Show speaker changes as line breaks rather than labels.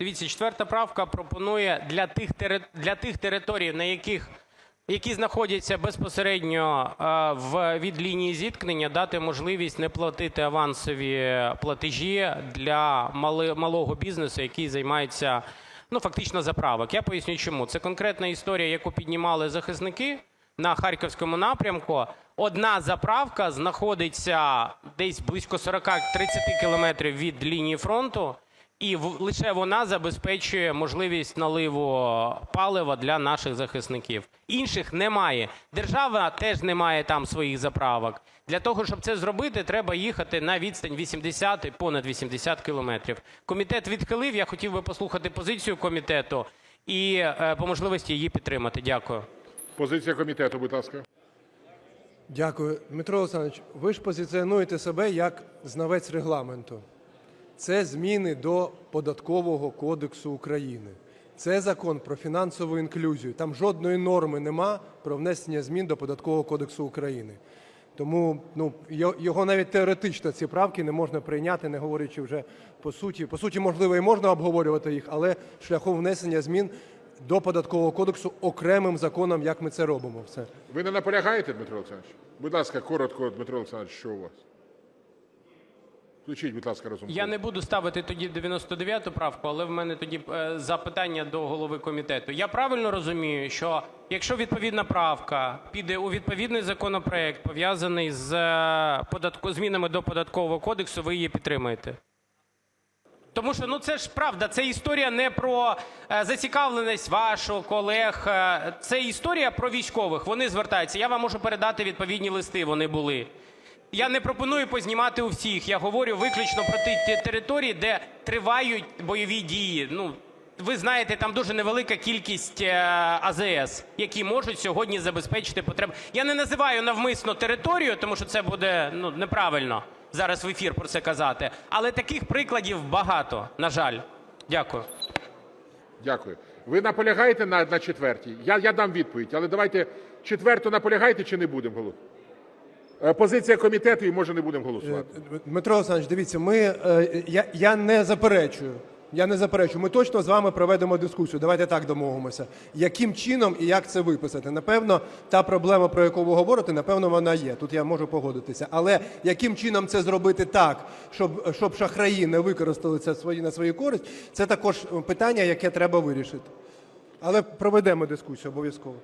Дивіться, четверта правка пропонує для тих, для тих територій, на яких які знаходяться безпосередньо е, в від лінії зіткнення, дати можливість не платити авансові платежі для мали- малого бізнесу, який займається ну фактично заправок. Я поясню, чому це конкретна історія, яку піднімали захисники на харківському напрямку. Одна заправка знаходиться десь близько 40-30 кілометрів від лінії фронту. І в- лише вона забезпечує можливість наливу палива для наших захисників. Інших немає. Держава теж не має там своїх заправок. Для того, щоб це зробити, треба їхати на відстань 80 і понад 80 кілометрів. Комітет відхилив. Я хотів би послухати позицію комітету і е, по можливості її підтримати. Дякую.
Позиція комітету, будь ласка.
Дякую. Дмитро Олександрович, ви ж позиціонуєте себе як знавець регламенту. Це зміни до Податкового кодексу України. Це закон про фінансову інклюзію. Там жодної норми нема про внесення змін до Податкового кодексу України. Тому ну, його навіть теоретично ці правки не можна прийняти, не говорячи вже по суті. По суті, можливо, і можна обговорювати їх, але шляхом внесення змін до Податкового кодексу окремим законом, як ми це робимо. Все.
Ви не наполягаєте, Дмитро Олександрович? Будь ласка, коротко, Дмитро Олександрович, що у вас? Включіть, будь ласка, розум.
Я не буду ставити тоді 99-ту правку, але в мене тоді е, запитання до голови комітету. Я правильно розумію, що якщо відповідна правка піде у відповідний законопроект, пов'язаний з е, змінами до податкового кодексу, ви її підтримаєте? Тому що ну це ж правда, це історія не про е, зацікавленість вашу, колег. Це історія про військових. Вони звертаються. Я вам можу передати відповідні листи. Вони були. Я не пропоную познімати у всіх. Я говорю виключно про ті території, де тривають бойові дії. Ну ви знаєте, там дуже невелика кількість е, АЗС, які можуть сьогодні забезпечити потреб. Я не називаю навмисно територію, тому що це буде ну неправильно зараз в ефір про це казати. Але таких прикладів багато. На жаль, дякую.
Дякую. Ви наполягаєте на, на четвертій? Я, я дам відповідь, але давайте четверту наполягаєте чи не будемо голосувати? Е, Позиція комітету і може не будемо голосувати.
Дмитро Олександрович, дивіться, ми, е, я, я не заперечую. Я не заперечую. Ми точно з вами проведемо дискусію. Давайте так домовимося. Яким чином і як це виписати? Напевно, та проблема, про яку ви говорите, напевно, вона є. Тут я можу погодитися. Але яким чином це зробити так, щоб, щоб шахраї не використали це свої, на свою користь, це також питання, яке треба вирішити. Але проведемо дискусію обов'язково.